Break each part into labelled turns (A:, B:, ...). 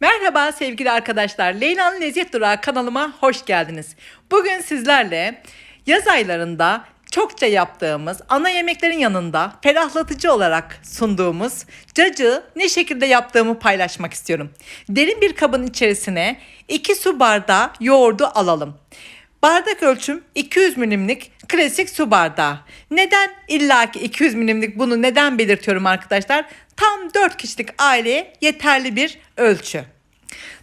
A: Merhaba sevgili arkadaşlar. Leyla'nın Lezzet Durağı kanalıma hoş geldiniz. Bugün sizlerle yaz aylarında çokça yaptığımız ana yemeklerin yanında ferahlatıcı olarak sunduğumuz cacığı ne şekilde yaptığımı paylaşmak istiyorum. Derin bir kabın içerisine 2 su bardağı yoğurdu alalım. Bardak ölçüm 200 milimlik klasik su bardağı. Neden illaki 200 milimlik bunu neden belirtiyorum arkadaşlar? Tam 4 kişilik aileye yeterli bir ölçü.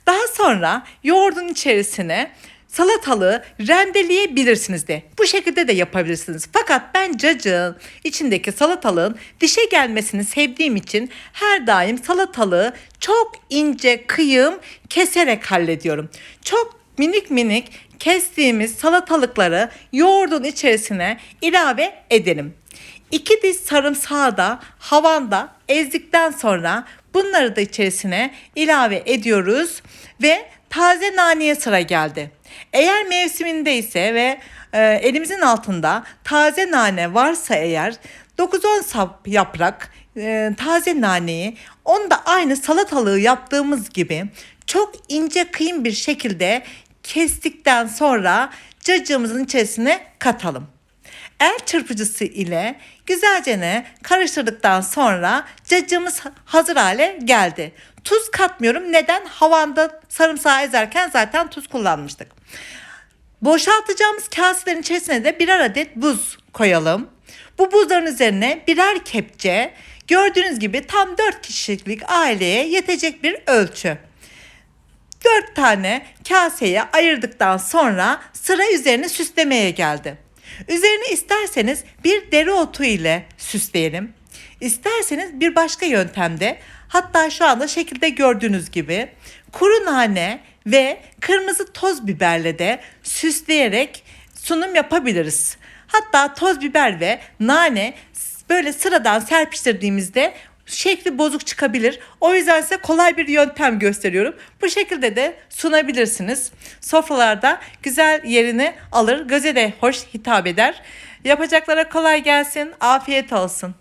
A: Daha sonra yoğurdun içerisine salatalığı rendeleyebilirsiniz de. Bu şekilde de yapabilirsiniz. Fakat ben cacığın içindeki salatalığın dişe gelmesini sevdiğim için her daim salatalığı çok ince kıyım keserek hallediyorum. Çok minik minik kestiğimiz salatalıkları yoğurdun içerisine ilave edelim. İki diş sarımsağı da havanda ezdikten sonra bunları da içerisine ilave ediyoruz ve taze naneye sıra geldi. Eğer mevsimindeyse ve e, elimizin altında taze nane varsa eğer 9-10 sap yaprak e, taze naneyi onu da aynı salatalığı yaptığımız gibi çok ince kıyım bir şekilde kestikten sonra cacığımızın içerisine katalım. El çırpıcısı ile güzelce ne karıştırdıktan sonra cacığımız hazır hale geldi. Tuz katmıyorum. Neden? Havanda sarımsağı ezerken zaten tuz kullanmıştık. Boşaltacağımız kaselerin içerisine de birer adet buz koyalım. Bu buzların üzerine birer kepçe gördüğünüz gibi tam 4 kişilik aileye yetecek bir ölçü. 4 tane kaseye ayırdıktan sonra sıra üzerine süslemeye geldi. Üzerine isterseniz bir dereotu ile süsleyelim. İsterseniz bir başka yöntemde hatta şu anda şekilde gördüğünüz gibi kuru nane ve kırmızı toz biberle de süsleyerek sunum yapabiliriz. Hatta toz biber ve nane böyle sıradan serpiştirdiğimizde şekli bozuk çıkabilir. O yüzden size kolay bir yöntem gösteriyorum. Bu şekilde de sunabilirsiniz. Sofralarda güzel yerini alır. Göze de hoş hitap eder. Yapacaklara kolay gelsin. Afiyet olsun.